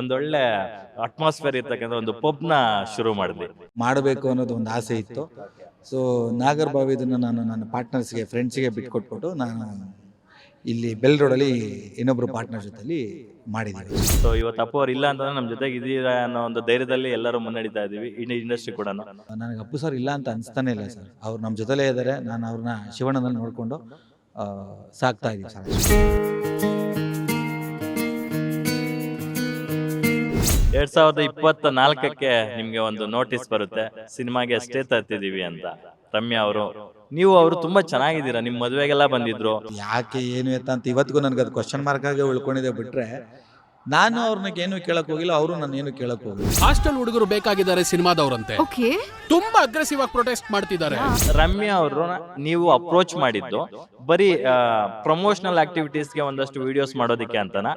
ಒಂದೊಳ್ಳೆ ಅಟ್ಮಾಸ್ಫಿಯರ್ ಇರ್ತಕ್ಕಂಥ ಒಂದು ಪಬ್ನ ಶುರು ಮಾಡಿದ್ವಿ. ಮಾಡಬೇಕು ಅನ್ನೋದು ಒಂದು ಆಸೆ ಇತ್ತು. ಸೊ ನಾಗರ್ಬಾವಿ ಇದನ್ನು ನಾನು ನನ್ನ ಪಾರ್ಟ್ನರ್ಸ್ಗೆ ಫ್ರೆಂಡ್ಸಿಗೆ ಬಿಟ್ಕೊಟ್ಬಿಟ್ಟು ನಾನು ಇಲ್ಲಿ ಬೆಲ್ ರೋಡಲ್ಲಿ ಇನ್ನೊಬ್ಬರು ಪಾರ್ಟ್ನರ್ ಜೊತೆಲಿ ಮಾಡಿದ್ದೀವಿ ಸೊ ಇವತ್ತು ಅಪ್ಪು ಅವ್ರು ಇಲ್ಲ ಅಂತಂದ್ರೆ ನಮ್ಮ ಜೊತೆಗೆ ಇದೀರಾ ಅನ್ನೋ ಒಂದು ಧೈರ್ಯದಲ್ಲಿ ಎಲ್ಲರೂ ಮುನ್ನಡೀತಾ ಇದ್ದೀವಿ ಇಡೀ ಇಂಡಸ್ಟ್ರಿ ಕೂಡ ನನಗೆ ಅಪ್ಪು ಸರ್ ಇಲ್ಲ ಅಂತ ಅನಿಸ್ತಾನೆ ಇಲ್ಲ ಸರ್. ಅವ್ರು ನಮ್ಮ ಜೊತೆಲೇ ಇದ್ದಾರೆ ನಾನು ಅವ್ರನ್ನ ಶಿವಣ್ಣನಲ್ಲಿ ನೋಡಿಕೊಂಡು ಸಾಕ್ತಾ ಇದ್ದೀವಿ ಸರ್. ಎರಡ್ ಸಾವಿರದ ಇಪ್ಪತ್ತ ನಾಲ್ಕಕ್ಕೆ ನಿಮ್ಗೆ ಒಂದು ನೋಟಿಸ್ ಬರುತ್ತೆ. ಸಿನಿಮಾಗೆ ಅಷ್ಟೇ ತರ್ತಿದೀವಿ ಅಂತ. ರಮ್ಯಾ ಅವರು, ನೀವು ಅವರು ತುಂಬಾ ಚೆನ್ನಾಗಿದ್ದೀರಾ? ನಿಮ್ ಮದ್ವೆಗೆಲ್ಲ ಬಂದಿದ್ರು. ಯಾಕೆ ಏನು ಅಂತ ಇವತ್ತಿಗೂ ನನ್ಗೆ ಅದು ಕ್ವಶನ್ ಮಾರ್ಕ್ ಆಗಿ ಉಳ್ಕೊಂಡಿದೆ ಬಿಟ್ರೆ ನಾನು ಅವ್ರನ್ನ ಏನು ಕೇಳಕ್ ಹೋಗಿಲ್ಲ ಅವರು ನಾನು ಏನು ಕೇಳಕ್ ಹೋಗಿಲ್ಲ. ಹಾಸ್ಟೆಲ್ ಹುಡುಗರು ಬೇಕಾಗಿದ್ದಾರೆ ಸಿನಿಮಾದವರಂತೆ. ಓಕೆ. ತುಂಬಾ ಅಗ್ರೆಸಿವ್ ಆಗಿ ಪ್ರೊಟೆಸ್ಟ್ ಮಾಡ್ತಿದ್ದಾರೆ. ರಮ್ಯಾ ಅವರು ನೀವು ಅಪ್ರೋಚ್ ಮಾಡಿದ್ದು ಬರೀ ಪ್ರಮೋಷನಲ್ ಆಕ್ಟಿವಿಟೀಸ್ಗೆ ಒಂದಷ್ಟು ವಿಡಿಯೋಸ್ ಮಾಡೋದಕ್ಕೆ ಅಂತನಾ?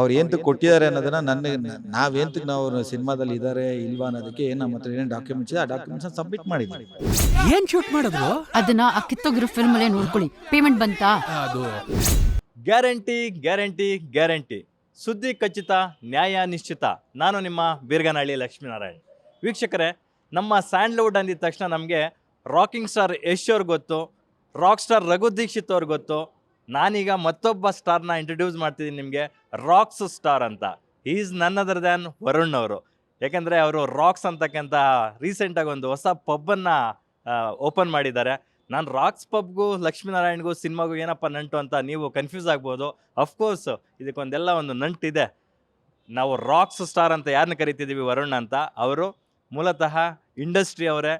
ಅವ್ರು ಏನ್ ಕೊಟ್ಟಿದ್ದಾರೆ ಅನ್ನೋದನ್ನ ನನ್ನ ನಾವೇಂತ ನಾವು ಸಿನಿಮಾದಲ್ಲಿ ಇದ್ದಾರೆ ಇಲ್ವಾ ಅನ್ನೋದಕ್ಕೆ ಏನ ನಮ್ಮ ಹತ್ರ ಏನೇನು ಡಾಕ್ಯುಮೆಂಟ್ಸ್ ಇದೆ ಆ ಡಾಕ್ಯುಮೆಂಟ್ಸ್ ಸಬ್ಮಿಟ್ ಮಾಡಿದ್ವಿ. ಏನ್ ಶೂಟ್ ಮಾಡಿದ್ರು ಅದನ್ನ ಆ ಕಿತ್ತೋಗಿರೋ ಫಿಲ್ಮ್ ಅಲ್ಲೇ ನೋಡ್ಕೊಳ್ಳಿ. ಪೇಮೆಂಟ್ ಬಂತಾ? ಅದು. ಗ್ಯಾರಂಟಿ ಗ್ಯಾರಂಟಿ ಗ್ಯಾರಂಟಿ ಸುದ್ದಿ ಖಚಿತ, ನ್ಯಾಯ ನಿಶ್ಚಿತ. ನಾನು ನಿಮ್ಮ ಬೀರ್ಗನಹಳ್ಳಿ ಲಕ್ಷ್ಮೀನಾರಾಯಣ್. ವೀಕ್ಷಕರೇ, ನಮ್ಮ ಸ್ಯಾಂಡ್ಲ್ವುಡ್ ಅಂದಿದ ತಕ್ಷಣ ನಮಗೆ ರಾಕಿಂಗ್ ಸ್ಟಾರ್ ಯಶ್ ಅವ್ರಿಗೆ ಗೊತ್ತು, ರಾಕ್ ಸ್ಟಾರ್ ರಘು ದೀಕ್ಷಿತ್ ಅವ್ರಿಗೆ ಗೊತ್ತು. ನಾನೀಗ ಮತ್ತೊಬ್ಬ ಸ್ಟಾರ್ನ ಇಂಟ್ರಡ್ಯೂಸ್ ಮಾಡ್ತಿದ್ದೀನಿ ನಿಮಗೆ, ರಾಕ್ಸ್ ಸ್ಟಾರ್ ಅಂತ. Is none other than Varun ಅವರು. ಯಾಕೆಂದರೆ ಅವರು ರಾಕ್ಸ್ ಅಂತಕ್ಕಂಥ ರೀಸೆಂಟಾಗಿ ಒಂದು ಹೊಸ ಪಬ್ಬನ್ನು ಓಪನ್ ಮಾಡಿದ್ದಾರೆ. ನಾನು ರಾಕ್ಸ್ ಪಬ್ಗೂ ಲಕ್ಷ್ಮೀನಾರಾಯಣ್ಗೂ ಸಿನಿಮಾಗೂ ಏನಪ್ಪ ನಂಟು ಅಂತ ನೀವು ಕನ್ಫ್ಯೂಸ್ ಆಗ್ಬೋದು. ಅಫ್ಕೋರ್ಸ್ ಇದಕ್ಕೊಂದೆಲ್ಲ ಒಂದು ನಂಟಿದೆ. ನಾವು ರಾಕ್ಸ್ ಸ್ಟಾರ್ ಅಂತ ಯಾರನ್ನ ಕರಿತಿದ್ದೀವಿ? ವರುಣ್ ಅಂತ. ಅವರು ಮೂಲತಃ ಇಂಡಸ್ಟ್ರಿ ಅವರೇ.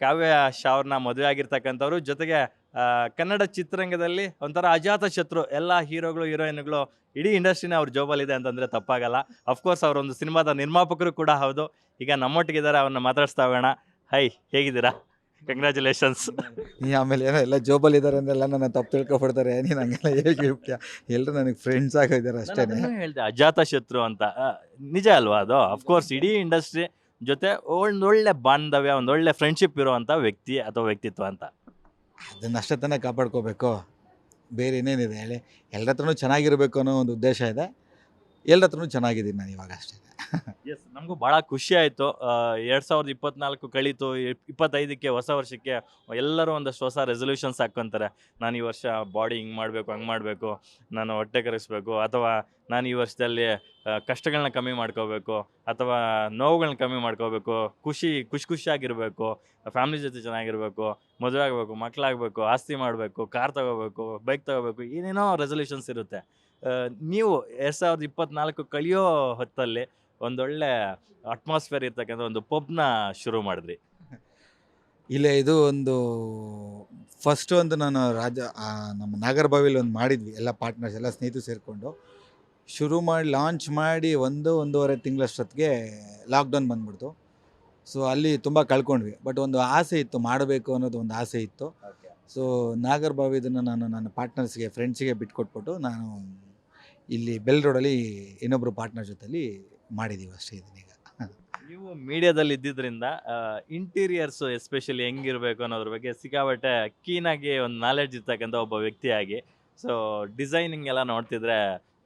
ಕಾವ್ಯ ಶಾ ಅವ್ರನ್ನ ಮದುವೆ ಆಗಿರ್ತಕ್ಕಂಥವ್ರು. ಜೊತೆಗೆ ಕನ್ನಡ ಚಿತ್ರರಂಗದಲ್ಲಿ ಒಂಥರ ಅಜಾತ ಶತ್ರು. ಎಲ್ಲ ಹೀರೋಗಳು, ಹೀರೋಯಿನ್ಗಳು ಇಡೀ ಇಂಡಸ್ಟ್ರಿನೇ ಅವ್ರ ಜೋಬಲ್ಲಿದೆ ಅಂತಂದರೆ ತಪ್ಪಾಗಲ್ಲ. ಅಫ್ಕೋರ್ಸ್ ಅವರೊಂದು ಸಿನಿಮಾದ ನಿರ್ಮಾಪಕರು ಕೂಡ ಹೌದು. ಈಗ ನಮ್ಮೊಟ್ಟಿಗಿದ್ದಾರೆ, ಅವ್ರನ್ನ ಮಾತಾಡಿಸ್ತಾ ಹೋಗೋಣ. ಹೈ ಹೇಗಿದ್ದೀರಾ? ಕಂಗ್ರ್ಯಾಚುಲೇಷನ್ಸ್ ನೀ ಆಮೇಲೆ ಏನೋ ಎಲ್ಲ ಜೋಬಲ್ಲಿ ಇದ್ದಾರೆ ಅಂದೆಲ್ಲ ನನ್ನ ತಪ್ಪು ತಿಳ್ಕೊಬಿಡ್ತಾರೆ. ನೀನು ಹಂಗೆಲ್ಲ ಹೇಗೆ ಹೇಳ್ತೀಯ ಎಲ್ಲರೂ ನನಗೆ ಫ್ರೆಂಡ್ಸ್ ಆಗಿದ್ದಾರೆ ಅಷ್ಟೇ ಹೇಳ್ದೆ ಅಜಾತ ಶತ್ರು ಅಂತ. ನಿಜ ಅಲ್ವಾ ಅದು? ಅಫ್ಕೋರ್ಸ್ ಇಡೀ ಇಂಡಸ್ಟ್ರಿ ಜೊತೆ ಒಂದೊಳ್ಳೆ ಬಾಂಧವ್ಯ ಒಂದೊಳ್ಳೆ ಫ್ರೆಂಡ್ಶಿಪ್ ಇರುವಂಥ ವ್ಯಕ್ತಿ ಅಥವಾ ವ್ಯಕ್ತಿತ್ವ ಅಂತ. ಅದನ್ನ ಅಷ್ಟೇ ತಾನೇ ಕಾಪಾಡ್ಕೋಬೇಕು. ಬೇರೆ ಏನೇನಿದೆ ಹೇಳಿ? ಎಲ್ಲರ ಹತ್ರನೂ ಚೆನ್ನಾಗಿರಬೇಕು ಅನ್ನೋ ಒಂದು ಉದ್ದೇಶ ಇದೆ. ಎಲ್ಲರ ಚೆನ್ನಾಗಿದ್ದೀನಿ ನಾನು ಇವಾಗ ಅಷ್ಟೇ. ಎಸ್ ನಮಗೂ ಭಾಳ ಖುಷಿ ಆಯಿತು. ಎರಡು ಸಾವಿರದ ಇಪ್ಪತ್ನಾಲ್ಕು ಕಳೀತು, ಇಪ್- ಇಪ್ಪತ್ತೈದಕ್ಕೆ ಹೊಸ ವರ್ಷಕ್ಕೆ ಎಲ್ಲರೂ ಒಂದಷ್ಟು ಹೊಸ ರೆಸೊಲ್ಯೂಷನ್ಸ್ ಹಾಕ್ಕೊಂತಾರೆ ನಾನು ಈ ವರ್ಷ ಬಾಡಿ ಹಿಂಗೆ ಮಾಡಬೇಕು, ಹಂಗೆ ಮಾಡಬೇಕು, ನಾನು ಹೊಟ್ಟೆ ಕರೆಸ್ಬೇಕು ಅಥವಾ ನಾನು ಈ ವರ್ಷದಲ್ಲಿ ಕಷ್ಟಗಳನ್ನ ಕಮ್ಮಿ ಮಾಡ್ಕೋಬೇಕು, ಅಥವಾ ನೋವುಗಳನ್ನ ಕಮ್ಮಿ ಮಾಡ್ಕೋಬೇಕು, ಖುಷಿ ಖುಷಿ ಖುಷಿಯಾಗಿರಬೇಕು ಫ್ಯಾಮಿಲಿ ಜೊತೆ ಚೆನ್ನಾಗಿರಬೇಕು, ಮದುವೆ ಆಗಬೇಕು ಮಕ್ಕಳಾಗಬೇಕು ಆಸ್ತಿ ಮಾಡಬೇಕು, ಕಾರ್ ತಗೋಬೇಕು ಬೈಕ್ ತಗೋಬೇಕು, ಏನೇನೋ ರೆಸೊಲ್ಯೂಷನ್ಸ್ ಇರುತ್ತೆ. ನೀವು ಎರಡು ಸಾವಿರದ ಇಪ್ಪತ್ನಾಲ್ಕು ಕಳಿಯೋ ಹೊತ್ತಲ್ಲಿ ಒಂದೊಳ್ಳೆ ಅಟ್ಮಾಸ್ಫಿಯರ್ ಇರ್ತಕ್ಕಂಥ ಒಂದು ಪಬ್ನ ಶುರು ಮಾಡಿದ್ರಿ. ಇಲ್ಲ ಇದು ಒಂದು ಫಸ್ಟ್ ಒಂದು ನಾನು ರಾಜ ನಮ್ಮ ನಾಗರಬಾವಿಲಿ ಒಂದು ಮಾಡಿದ್ವಿ ಎಲ್ಲ ಪಾರ್ಟ್ನರ್ಸ್ ಎಲ್ಲ ಸ್ನೇಹಿತರು ಸೇರಿಕೊಂಡು. ಶುರು ಮಾಡಿ ಲಾಂಚ್ ಮಾಡಿ ಒಂದು ಒಂದೂವರೆ ತಿಂಗಳಷ್ಟೊತ್ತಿಗೆ ಲಾಕ್ಡೌನ್ ಬಂದ್ಬಿಡ್ತು. ಸೊ ಅಲ್ಲಿ ತುಂಬ ಕಳ್ಕೊಂಡ್ವಿ. ಬಟ್ ಒಂದು ಆಸೆ ಇತ್ತು ಮಾಡಬೇಕು ಅನ್ನೋದು ಒಂದು ಆಸೆ ಇತ್ತು. ಸೊ ನಾಗರಬಾವಿ ಇದನ್ನು ನಾನು ನನ್ನ ಪಾರ್ಟ್ನರ್ಸ್ಗೆ ಫ್ರೆಂಡ್ಸಿಗೆ ಬಿಟ್ಕೊಟ್ಬಿಟ್ಟು ನಾನು ಇಲ್ಲಿ ಬೆಲ್ ರೋಡಲ್ಲಿ ಇನ್ನೊಬ್ಬರು ಪಾರ್ಟ್ನರ್ ಜೊತೆಲಿ ಮಾಡಿದ್ದೀವಿ ಅಷ್ಟೇ ಇದನ್ನೀಗ ನೀವು ಮೀಡಿಯಾದಲ್ಲಿ ಇದ್ದಿದ್ರಿಂದ ಇಂಟೀರಿಯರ್ಸ್ ಎಸ್ಪೆಷಲಿ ಹೆಂಗಿರಬೇಕು ಅನ್ನೋದ್ರ ಬಗ್ಗೆ ಸಿಕ್ಕಾಪಟ್ಟೆ ಕೀನಾಗಿ ಒಂದು ನಾಲೆಡ್ಜ್ ಇರ್ತಕ್ಕಂಥ ಒಬ್ಬ ವ್ಯಕ್ತಿಯಾಗಿ. ಸೊ ಡಿಸೈನಿಂಗ್ ಎಲ್ಲ ನೋಡ್ತಿದ್ರೆ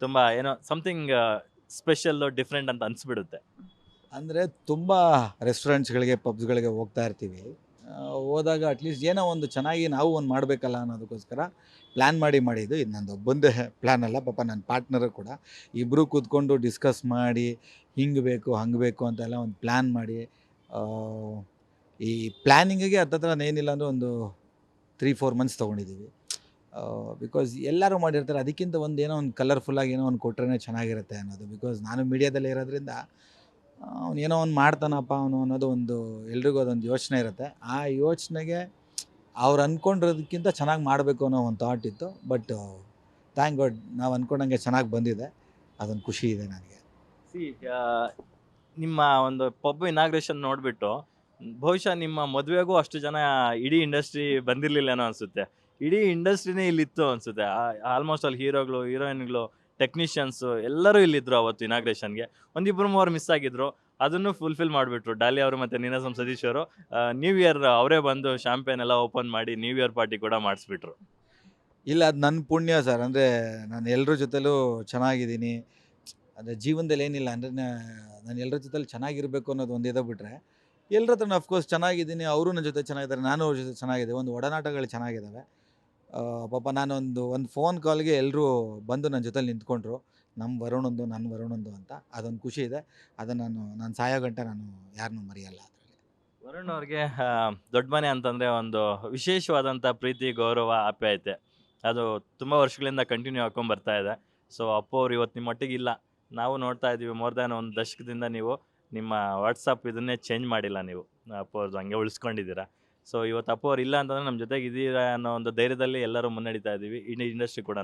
ತುಂಬ ಏನೋ ಸಮಥಿಂಗ್ ಸ್ಪೆಷಲ್ಲು ಡಿಫ್ರೆಂಟ್ ಅಂತ ಅನಿಸ್ಬಿಡುತ್ತೆ. ಅಂದರೆ ತುಂಬ ರೆಸ್ಟೋರೆಂಟ್ಸ್ಗಳಿಗೆ ಪಬ್ಸ್ಗಳಿಗೆ ಹೋಗ್ತಾ ಇರ್ತೀವಿ. ಹೋದಾಗ ಅಟ್ಲೀಸ್ಟ್ ಏನೋ ಒಂದು ಚೆನ್ನಾಗಿ ನಾವು ಒಂದು ಮಾಡಬೇಕಲ್ಲ ಅನ್ನೋದಕ್ಕೋಸ್ಕರ ಪ್ಲ್ಯಾನ್ ಮಾಡಿ ಮಾಡಿದ್ದು. ಇದು ನಂದು ಒಬ್ಬಂದೇ ಪ್ಲ್ಯಾನ್ ಅಲ್ಲ, ಪಾಪ ನನ್ನ ಪಾರ್ಟ್ನರು ಕೂಡ. ಇಬ್ಬರು ಕೂತ್ಕೊಂಡು ಡಿಸ್ಕಸ್ ಮಾಡಿ, ಹಿಂಗೆ ಬೇಕು, ಹಂಗೆ ಬೇಕು ಅಂತೆಲ್ಲ ಒಂದು ಪ್ಲ್ಯಾನ್ ಮಾಡಿ. ಈ ಪ್ಲ್ಯಾನಿಂಗಿಗೆ ಹತ್ತತ್ರ ಏನಿಲ್ಲ ಅಂದರೆ ಒಂದು ತ್ರೀ ಫೋರ್ ಮಂತ್ಸ್ ತೊಗೊಂಡಿದ್ದೀವಿ ಬಿಕಾಸ್ ಎಲ್ಲರೂ ಮಾಡಿರ್ತಾರೆ. ಅದಕ್ಕಿಂತ ಒಂದು ಏನೋ ಒಂದು ಕಲರ್ಫುಲ್ಲಾಗಿ ಏನೋ ಒಂದು ಕೊಟ್ರೆ ಚೆನ್ನಾಗಿರುತ್ತೆ ಅನ್ನೋದು. ಬಿಕಾಸ್ ನಾನು ಮೀಡಿಯಾದಲ್ಲಿ ಇರೋದ್ರಿಂದ ಅವ್ನು ಏನೋ ಒಂದು ಮಾಡ್ತಾನಪ್ಪ ಅವನು ಅನ್ನೋದು ಒಂದು ಎಲ್ರಿಗೂ ಅದೊಂದು ಯೋಚನೆ ಇರುತ್ತೆ. ಆ ಯೋಚನೆಗೆ ಅವ್ರು ಅಂದ್ಕೊಂಡಿರೋದಕ್ಕಿಂತ ಚೆನ್ನಾಗಿ ಮಾಡಬೇಕು ಅನ್ನೋ ಒಂದು ಥಾಟ್ ಇತ್ತು. ಬಟ್ ಥ್ಯಾಂಕ್ ಗಾಡ್ ನಾವು ಅಂದ್ಕೊಂಡಂಗೆ ಚೆನ್ನಾಗಿ ಬಂದಿದೆ. ಅದೊಂದು ಖುಷಿ ಇದೆ ನನಗೆ. ಸಿ ನಿಮ್ಮ ಒಂದು ಪಬ್ ಇನಾಗ್ರೇಷನ್ ನೋಡಿಬಿಟ್ಟು ಬಹುಶಃ ನಿಮ್ಮ ಮದುವೆಗೂ ಅಷ್ಟು ಜನ ಇಡೀ ಇಂಡಸ್ಟ್ರಿ ಬಂದಿರಲಿಲ್ಲೇನೋ ಅನಿಸುತ್ತೆ. ಇಡೀ ಇಂಡಸ್ಟ್ರಿನೇ ಇಲ್ಲಿತ್ತು ಅನಿಸುತ್ತೆ. ಆಲ್ಮೋಸ್ಟ್ ಅಲ್ಲಿ ಹೀರೋಗಳು ಹೀರೋಯಿನ್ಗಳು ಟೆಕ್ನಿಷಿಯನ್ಸು ಎಲ್ಲರೂ ಇಲ್ಲಿದ್ರು ಅವತ್ತು ಇನಾಗ್ರೇಷನ್ಗೆ ಒಂದಿಬ್ಬರು ಮೂವರು ಮಿಸ್ ಆಗಿದ್ರು. ಅದನ್ನು ಫುಲ್ಫಿಲ್ ಮಾಡಿಬಿಟ್ರು. ಡಾಲಿ ಅವರು ಮತ್ತು ನೀನಾಸಂ ಸತೀಶ್ ಅವರು ನ್ಯೂ ಇಯರ್ ಅವರೇ ಬಂದು ಶಾಂಪೇನ್ ಎಲ್ಲ ಓಪನ್ ಮಾಡಿ ನ್ಯೂ ಇಯರ್ ಪಾರ್ಟಿ ಕೂಡ ಮಾಡಿಸ್ಬಿಟ್ರು. ಇಲ್ಲ, ಅದು ನನ್ನ ಪುಣ್ಯ ಸರ್ ಅಂದರೆ ನಾನು ಎಲ್ಲರ ಜೊತೆಲೂ ಚೆನ್ನಾಗಿದ್ದೀನಿ. ಅಂದರೆ ಜೀವನದಲ್ಲಿ ಏನಿಲ್ಲ, ಅಂದರೆ ನಾನು ಎಲ್ಲರ ಜೊತೆಲಿ ಚೆನ್ನಾಗಿರಬೇಕು ಅನ್ನೋದು ಒಂದು ಇದೇ ಬಿಟ್ಟರೆ ಎಲ್ಲರ ಹತ್ರ ಅಫ್ಕೋರ್ಸ್ ಚೆನ್ನಾಗಿದ್ದೀನಿ. ಅವರು ನನ್ನ ಜೊತೆ ಚೆನ್ನಾಗಿದ್ದಾರೆ, ನಾನು ಅವ್ರ ಜೊತೆ ಚೆನ್ನಾಗಿದೆ. ಒಂದು ಒಡನಾಟಗಳು ಚೆನ್ನಾಗಿದ್ದಾವೆ. ಪಾಪ ನಾನೊಂದು, ಒಂದು ಫೋನ್ ಕಾಲ್ಗೆ ಎಲ್ಲರೂ ಬಂದು ನನ್ನ ಜೊತೆಲಿ ನಿಂತ್ಕೊಂಡ್ರು. ನಮ್ಮ ವರುಣಂದು ನನ್ನ ವರುಣಂದು ಅಂತ. ಅದೊಂದು ಖುಷಿ ಇದೆ. ಅದನ್ನು ನಾನು ನಾನು ಸಾಯೋ ಗಂಟ ನಾನು ಯಾರನ್ನೂ ಮರೆಯಲ್ಲ ಅದರಲ್ಲಿ. ವರುಣ್ ಅವ್ರಿಗೆ ದೊಡ್ಡ ಮನೆ ಅಂತಂದರೆ ಒಂದು ವಿಶೇಷವಾದಂಥ ಪ್ರೀತಿ, ಗೌರವ, ಆಪ್ಯಾಯತೆ. ಅದು ತುಂಬ ವರ್ಷಗಳಿಂದ ಕಂಟಿನ್ಯೂ ಹಾಕೊಂಡು ಬರ್ತಾ ಇದೆ. ಸೊ ಅಪ್ಪು ಅವ್ರು ಇವತ್ತು ನಿಮ್ಮ ಮಟ್ಟಿಗೆ ಇಲ್ಲ. ನಾವು ನೋಡ್ತಾ ಇದ್ದೀವಿ ಮೋರ್ ದ್ಯಾನ್ ಒಂದು ದಶಕದಿಂದ ನೀವು ನಿಮ್ಮ ವಾಟ್ಸಪ್ ಇದನ್ನೇ ಚೇಂಜ್ ಮಾಡಿಲ್ಲ ನೀವು. ಅಪ್ಪು ಅವ್ರದ್ದು ಹಂಗೆ ಉಳಿಸ್ಕೊಂಡಿದ್ದೀರಾ. ಸೊ ಇವತ್ತು ಅಪ್ಪು ಅವ್ರು ಇಲ್ಲ ಅಂತಂದ್ರೆ ನಮ್ಮ ಜೊತೆಗೆ ಇದ್ದೀರಾ ಅನ್ನೋ ಒಂದು ಧೈರ್ಯದಲ್ಲಿ ಎಲ್ಲರೂ ಮುನ್ನಡೀತಾ ಇದ್ದೀವಿ ಇಡೀ ಇಂಡಸ್ಟ್ರಿ ಕೂಡ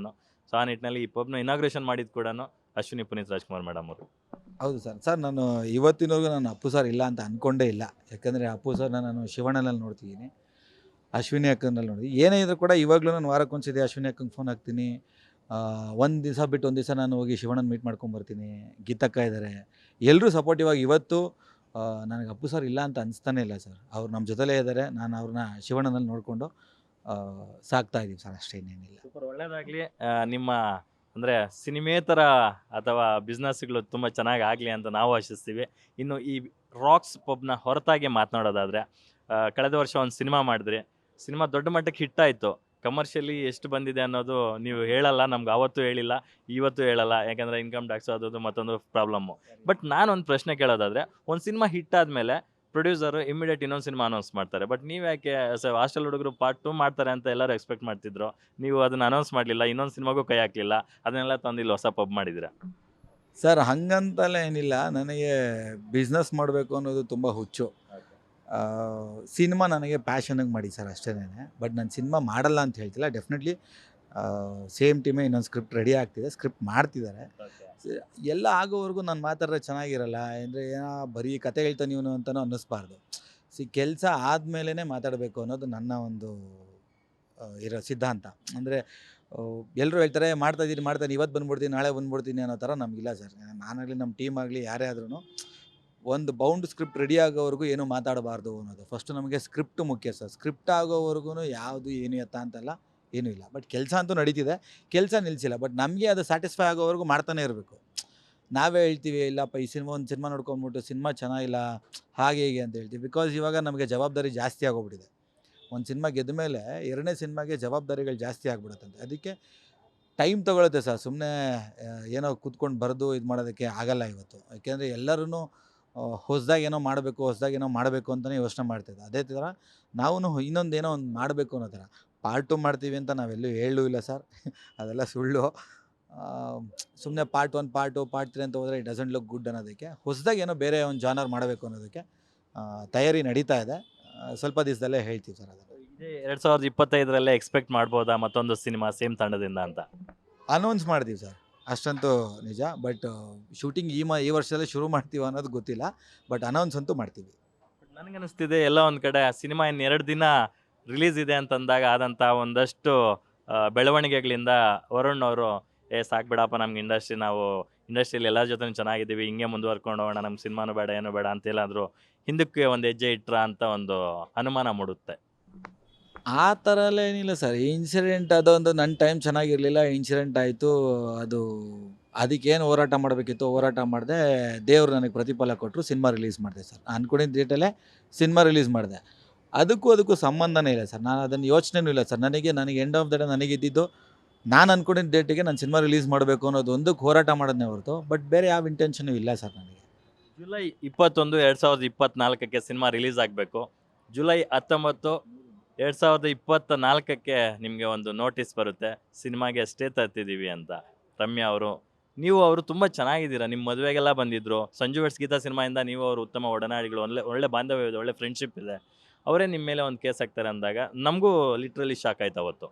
ಸೊ ಆ ನಿಟ್ಟಿನಲ್ಲಿ ಈ ಪಬ್ನ ಇನಾಗ್ರೇಷನ್ ಮಾಡಿದ ಕೂಡ ಅಶ್ವಿನಿ ಪುನೀತ್ ರಾಜ್ಕುಮಾರ್ ಮೇಡಮ್ ಅವರು. ಹೌದು ಸರ್. ಸರ್, ನಾನು ಇವತ್ತಿನವರೆಗೂ ನಾನು ಅಪ್ಪು ಸರ್ ಇಲ್ಲ ಅಂತ ಅಂದ್ಕೊಂಡೇ ಇಲ್ಲ. ಯಾಕಂದರೆ ಅಪ್ಪು ಸರ್ನ ನಾನು ಶಿವಣ್ಣನಲ್ಲಿ ನೋಡ್ತಿದ್ದೀನಿ. ಅಶ್ವಿನಿ ಅಕ್ಕನಲ್ಲಿ ನೋಡಿದ್ವಿ ಏನೇ ಇದ್ರೂ ಕೂಡ ಇವಾಗಲೂ ನಾನು ವಾರಕ್ಕೊಂದ್ಸತಿ ಅಶ್ವಿನಿ ಅಕ್ಕಂಗೆ ಫೋನ್ ಹಾಕ್ತೀನಿ. ಒಂದು ದಿವಸ ಬಿಟ್ಟು ಒಂದು ದಿವಸ ನಾನು ಹೋಗಿ ಶಿವಣ್ಣನ ಮೀಟ್ ಮಾಡ್ಕೊಂಬರ್ತೀನಿ ಗೀತಕ್ಕ ಇದ್ದಾರೆ ಎಲ್ಲರೂ ಸಪೋರ್ಟಿವ್ ಆಗಿ ಇವತ್ತು ನನಗೆ ಅಪ್ಪು ಸರ್ ಇಲ್ಲ ಅಂತ ಅನಿಸ್ತಾನೆ ಇಲ್ಲ ಸರ್. ಅವ್ರು ನಮ್ಮ ಜೊತೆಲೇ ಇದ್ದಾರೆ. ನಾನು ಅವ್ರನ್ನ ಶಿವಣ್ಣನಲ್ಲಿ ನೋಡಿಕೊಂಡು ಸಾಕ್ತಾ ಇದ್ದೀನಿ ಸರ್ ಅಷ್ಟೇ ಇನ್ನೇನಿಲ್ಲ. ಸೂಪರ್. ಒಳ್ಳೇದಾಗಲಿ. ನಿಮ್ಮ, ಅಂದರೆ ಸಿನಿಮೇತರ ಅಥವಾ ಬಿಸ್ನೆಸ್ಗಳು ತುಂಬ ಚೆನ್ನಾಗಿ ಆಗಲಿ ಅಂತ ನಾವು ಆಶಿಸ್ತೀವಿ. ಇನ್ನು ಈ ರಾಕ್ಸ್ ಪಬ್ನ ಹೊರತಾಗಿ ಮಾತನಾಡೋದಾದರೆ ಕಳೆದ ವರ್ಷ ಒಂದು ಸಿನಿಮಾ ಮಾಡಿದ್ರಿ. ಸಿನಿಮಾ ದೊಡ್ಡ ಮಟ್ಟಕ್ಕೆ ಹಿಟ್ಟಾಯಿತು ಕಮರ್ಷಿಯಲಿ ಎಷ್ಟು ಬಂದಿದೆ ಅನ್ನೋದು ನೀವು ಹೇಳಲ್ಲ, ನಮ್ಗೆ ಅವತ್ತು ಹೇಳಿಲ್ಲ, ಇವತ್ತು ಹೇಳಲ್ಲ, ಯಾಕಂದರೆ ಇನ್ಕಮ್ ಟ್ಯಾಕ್ಸ್ ಅದು ಮತ್ತೊಂದು ಪ್ರಾಬ್ಲಮ್ಮು ಬಟ್ ನಾನು ಒಂದು ಪ್ರಶ್ನೆ ಕೇಳೋದಾದ್ರೆ, ಒಂದು ಸಿನಿಮಾ ಹಿಟ್ ಆದಮೇಲೆ ಪ್ರೊಡ್ಯೂಸರು ಇಮಿಡಿಯೇಟ್ ಇನ್ನೊಂದು ಸಿನಿಮಾ ಅನೌನ್ಸ್ ಮಾಡ್ತಾರೆ. ಬಟ್ ನೀವು ಯಾಕೆ ಹಾಸ್ಟೆಲ್ ಹುಡುಗರು ಪಾರ್ಟ್ ಟು ಮಾಡ್ತಾರೆ ಅಂತ ಎಲ್ಲರೂ ಎಕ್ಸ್ಪೆಕ್ಟ್ ಮಾಡ್ತಿದ್ರು? ನೀವು ಅದನ್ನ ಅನೌನ್ಸ್ ಮಾಡಲಿಲ್ಲ, ಇನ್ನೊಂದು ಸಿನಿಮಾಗೂ ಕೈ ಹಾಕಲಿಲ್ಲ, ಅದನ್ನೆಲ್ಲ ತಂದಿಲ್ಲ ಹೊಸ ಪಬ್ ಮಾಡಿದ್ದೀರಾ? ಸರ್ ಹಂಗಂತಲ್ಲ ಏನಿಲ್ಲ. ನನಗೆ ಬಿಸ್ನೆಸ್ ಮಾಡಬೇಕು ಅನ್ನೋದು ತುಂಬ ಹುಚ್ಚು. ಸಿನಿಮಾ ನನಗೆ ಪ್ಯಾಷನಾಗಿ ಮಾಡಿ ಸರ್ ಅಷ್ಟೇ ಬಟ್ ನಾನು ಸಿನಿಮಾ ಮಾಡಲ್ಲ ಅಂತ ಹೇಳ್ತಿಲ್ಲ. ಡೆಫಿನೆಟ್ಲಿ ಸೇಮ್ ಟೀಮೇ ಇನ್ನೊಂದು ಸ್ಕ್ರಿಪ್ಟ್ ರೆಡಿ ಆಗ್ತಿದೆ. ಸ್ಕ್ರಿಪ್ಟ್ ಮಾಡ್ತಿದ್ದಾರೆ. ಎಲ್ಲ ಆಗೋವರೆಗೂ ನಾನು ಮಾತಾಡಿದ್ರೆ ಚೆನ್ನಾಗಿರಲ್ಲ. ಅಂದರೆ ಏನೋ ಬರೀ ಕತೆ ಹೇಳ್ತಾನೆ ಇವನು ಅಂತಲೂ ಅನ್ನಿಸ್ಬಾರ್ದು. ಸಿ ಕೆಲಸ ಆದಮೇಲೇ ಮಾತಾಡಬೇಕು ಅನ್ನೋದು ನನ್ನ ಒಂದು ಇರೋ ಸಿದ್ಧಾಂತ. ಅಂದರೆ ಎಲ್ಲರೂ ಹೇಳ್ತಾರೆ ಮಾಡ್ತಾ ಇದ್ದೀನಿ ಮಾಡ್ತಾನೆ ಇವತ್ತು ಬಂದ್ಬಿಡ್ತೀನಿ ನಾಳೆ ಬಂದ್ಬಿಡ್ತೀನಿ ಅನ್ನೋ ಥರ ನಮಗಿಲ್ಲ ಸರ್. ನಾನಾಗಲಿ ನಮ್ಮ ಟೀಮ್ ಆಗಲಿ ಯಾರೇ ಆದ್ರೂ ಒಂದು ಬೌಂಡ್ ಸ್ಕ್ರಿಪ್ಟ್ ರೆಡಿ ಆಗೋವರೆಗೂ ಏನು ಮಾತಾಡಬಾರ್ದು ಅನ್ನೋದು. ಫಸ್ಟ್ ನಮಗೆ ಸ್ಕ್ರಿಪ್ಟ್ ಮುಖ್ಯ ಸರ್ ಸ್ಕ್ರಿಪ್ಟ್ ಆಗೋವರೆಗೂ ಯಾವುದು ಏನು ಎತ್ತ ಅಂತಲ್ಲ ಏನೂ ಇಲ್ಲ. ಬಟ್ ಕೆಲಸ ಅಂತೂ ನಡೀತಿದೆ. ಕೆಲಸ ನಿಲ್ಲಿಸಿಲ್ಲ ಬಟ್ ನಮಗೆ ಅದು ಸ್ಯಾಟಿಸ್ಫೈ ಆಗೋವರೆಗೂ ಮಾಡ್ತಾನೆ ಇರಬೇಕು. ನಾವೇ ಹೇಳ್ತೀವಿ ಇಲ್ಲಪ್ಪ ಈ ಸಿನಿಮಾ ಒಂದು ಸಿನಿಮಾ ನೋಡ್ಕೊಂಡ್ಬಿಟ್ಟು ಸಿನಿಮಾ ಚೆನ್ನಾಗಿಲ್ಲ, ಹಾಗೆ ಹೀಗೆ ಅಂತ ಹೇಳ್ತೀವಿ. ಬಿಕಾಸ್ ಇವಾಗ ನಮಗೆ ಜವಾಬ್ದಾರಿ ಜಾಸ್ತಿ ಆಗೋಗ್ಬಿಟ್ಟಿದೆ. ಒಂದು ಸಿನಿಮಾ ಗೆದ್ದ ಮೇಲೆ ಎರಡನೇ ಸಿನಿಮಾಗೆ ಜವಾಬ್ದಾರಿಗಳು ಜಾಸ್ತಿ ಆಗಿಬಿಡುತ್ತಂತೆ. ಅದಕ್ಕೆ ಟೈಮ್ ತೊಗೊಳುತ್ತೆ ಸರ್ ಸುಮ್ಮನೆ ಏನೋ ಕೂತ್ಕೊಂಡು ಬರೆದು ಇದು ಮಾಡೋದಕ್ಕೆ ಆಗಲ್ಲ ಇವತ್ತು. ಯಾಕೆಂದರೆ ಎಲ್ಲರೂ ಹೊಸ್ದಾಗಿ ಏನೋ ಮಾಡಬೇಕು ಹೊಸದಾಗಿ ಏನೋ ಮಾಡಬೇಕು ಅಂತಲೇ ಯೋಚನೆ ಮಾಡ್ತಿದ್ದೆ ಅದೇ ಥರ ನಾವು ಇನ್ನೊಂದು ಏನೋ ಒಂದು ಮಾಡಬೇಕು ಅನ್ನೋ ಥರ. ಪಾರ್ಟ್ ಟು ಮಾಡ್ತೀವಿ ಅಂತ ನಾವೆಲ್ಲೂ ಹೇಳೂ ಇಲ್ಲ ಸರ್. ಅದೆಲ್ಲ ಸುಳ್ಳು. ಸುಮ್ಮನೆ part one part two part three ಅಂತ ಹೋದರೆ ಇಟ್ ಡಸಂಟ್ ಲುಕ್ ಗುಡ್ ಅನ್ನೋದಕ್ಕೆ ಹೊಸದಾಗಿ ಏನೋ ಬೇರೆ ಒಂದು ಜಾನರ್ ಮಾಡಬೇಕು ಅನ್ನೋದಕ್ಕೆ ತಯಾರಿ ನಡೀತಾ ಇದೆ. ಸ್ವಲ್ಪ ದಿವಸದಲ್ಲೇ ಹೇಳ್ತೀವಿ ಸರ್ ಅದನ್ನು. ಎರಡು ಸಾವಿರದ ಇಪ್ಪತ್ತೈದರಲ್ಲೇ ಎಕ್ಸ್ಪೆಕ್ಟ್ ಮಾಡ್ಬೋದಾ ಮತ್ತೊಂದು ಸಿನಿಮಾ ಸೇಮ್ ತಂಡದಿಂದ ಅಂತ? ಅನೌನ್ಸ್ ಮಾಡ್ತೀವಿ ಸರ್. ಅಷ್ಟಂತೂ ನಿಜ. ಬಟ್ ಶೂಟಿಂಗ್ ಈ ಮ, ಈ ವರ್ಷದಲ್ಲೇ ಶುರು ಮಾಡ್ತೀವ ಅನ್ನೋದು ಗೊತ್ತಿಲ್ಲ. ಬಟ್ ಅನೌನ್ಸ್ ಅಂತೂ ಮಾಡ್ತೀವಿ. ನನಗೆ ಅನಿಸ್ತಿದೆ ಎಲ್ಲ ಒಂದು ಕಡೆ ಸಿನಿಮಾ ಇನ್ನು ಎರಡು ದಿನ ರಿಲೀಸ್ ಇದೆ ಅಂತಂದಾಗ ಆದಂಥ ಒಂದಷ್ಟು ಬೆಳವಣಿಗೆಗಳಿಂದ ವರುಣ್ ಅವರು, ಏ ಸಾಕು ಬಿಡಪ್ಪ ನಮ್ಗೆ ಇಂಡಸ್ಟ್ರಿ ನಾವು ಇಂಡಸ್ಟ್ರಿಯಲ್ಲಿ ಎಲ್ಲರ ಜೊತೆ ಚೆನ್ನಾಗಿದ್ದೀವಿ, ಹಿಂಗೆ ಮುಂದುವರ್ಕೊಂಡು ಹೋಗೋಣ ನಮ್ಮ ಸಿನಿಮಾನು ಬೇಡ, ಏನು ಬೇಡ ಅಂತೇಳಾದರೂ ಹಿಂದಕ್ಕೆ ಒಂದು ಹೆಜ್ಜೆ ಇಟ್ರ ಅಂತ ಒಂದು ಅನುಮಾನ ಮೂಡುತ್ತೆ. ಆ ಥರ ಎಲ್ಲ ಏನಿಲ್ಲ ಸರ್. ಇನ್ಸಿಡೆಂಟ್ ಅದೊಂದು ನನ್ನ ಟೈಮ್ ಚೆನ್ನಾಗಿರಲಿಲ್ಲ. ಇನ್ಸಿಡೆಂಟ್ ಆಯಿತು. ಅದು ಅದಕ್ಕೇನು ಹೋರಾಟ ಮಾಡಬೇಕಿತ್ತು. ಹೋರಾಟ ಮಾಡಿದೆ ದೇವರು ನನಗೆ ಪ್ರತಿಫಲ ಕೊಟ್ಟರು ಸಿನಿಮಾ ರಿಲೀಸ್ ಮಾಡಿದೆ ಸರ್. ಅಂದ್ಕೊಂಡಿದ್ದ ಡೇಟಲ್ಲೇ ಸಿನಿಮಾ ರಿಲೀಸ್ ಮಾಡಿದೆ. ಅದಕ್ಕೂ ಅದಕ್ಕೂ ಸಂಬಂಧನೇ ಇಲ್ಲ ಸರ್. ನಾನು ಅದನ್ನು ಯೋಚನೆನೂ ಇಲ್ಲ ಸರ್. ನನಗೆ ನನಗೆ ಎಂಡ್ ಆಫ್ ದ ಡೇ ನನಗೆ ಇದ್ದಿದ್ದು ನಾನು ಅಂದ್ಕೊಂಡಿದ್ದ ಡೇಟಿಗೆ ನಾನು ಸಿನಿಮಾ ರಿಲೀಸ್ ಮಾಡಬೇಕು ಅನ್ನೋದು ಒಂದಕ್ಕೆ ಹೋರಾಟ ಮಾಡೋದನ್ನೇ ಹೊರತು ಬಟ್ ಬೇರೆ ಯಾವ ಇಂಟೆನ್ಷನು ಇಲ್ಲ ಸರ್ ನನಗೆ. ಜುಲೈ ಇಪ್ಪತ್ತೊಂದು, ಎರಡು ಸಾವಿರದ ಇಪ್ಪತ್ನಾಲ್ಕಕ್ಕೆ ಸಿನಿಮಾ ರಿಲೀಸ್ ಆಗಬೇಕು. ಜುಲೈ ಹತ್ತೊಂಬತ್ತು ಎರಡು ಸಾವಿರದ ಇಪ್ಪತ್ತ ನಾಲ್ಕಕ್ಕೆ ನಿಮಗೆ ಒಂದು ನೋಟಿಸ್ ಬರುತ್ತೆ, ಸಿನಿಮಾಗೆ ಅಷ್ಟೇ ತರ್ತಿದ್ದೀವಿ ಅಂತ. ರಮ್ಯಾ ಅವರು, ನೀವು ಅವರು ತುಂಬ ಚೆನ್ನಾಗಿದ್ದೀರಾ ನಿಮ್ಮ ಮದುವೆಗೆಲ್ಲ ಬಂದಿದ್ರು, ಸಂಜು ವೆಟ್ಸ್ ಗೀತಾ ಸಿನಿಮಾಯಿಂದ ನೀವು ಅವರು ಉತ್ತಮ ಒಡನಾಡಿಗಳು, ಒಳ್ಳೆ ಒಳ್ಳೆ ಬಾಂಧವ್ಯ ಇದೆ, ಒಳ್ಳೆ ಫ್ರೆಂಡ್ಶಿಪ್ ಇದೆ. ಅವರೇ ನಿಮ್ಮ ಮೇಲೆ ಒಂದು ಕೇಸ್ ಹಾಕ್ತಾರೆ ಅಂದಾಗ, ನಮಗೂ ಲಿಟ್ರಲಿ ಶಾಕ್ ಆಯ್ತು ಅವತ್ತು.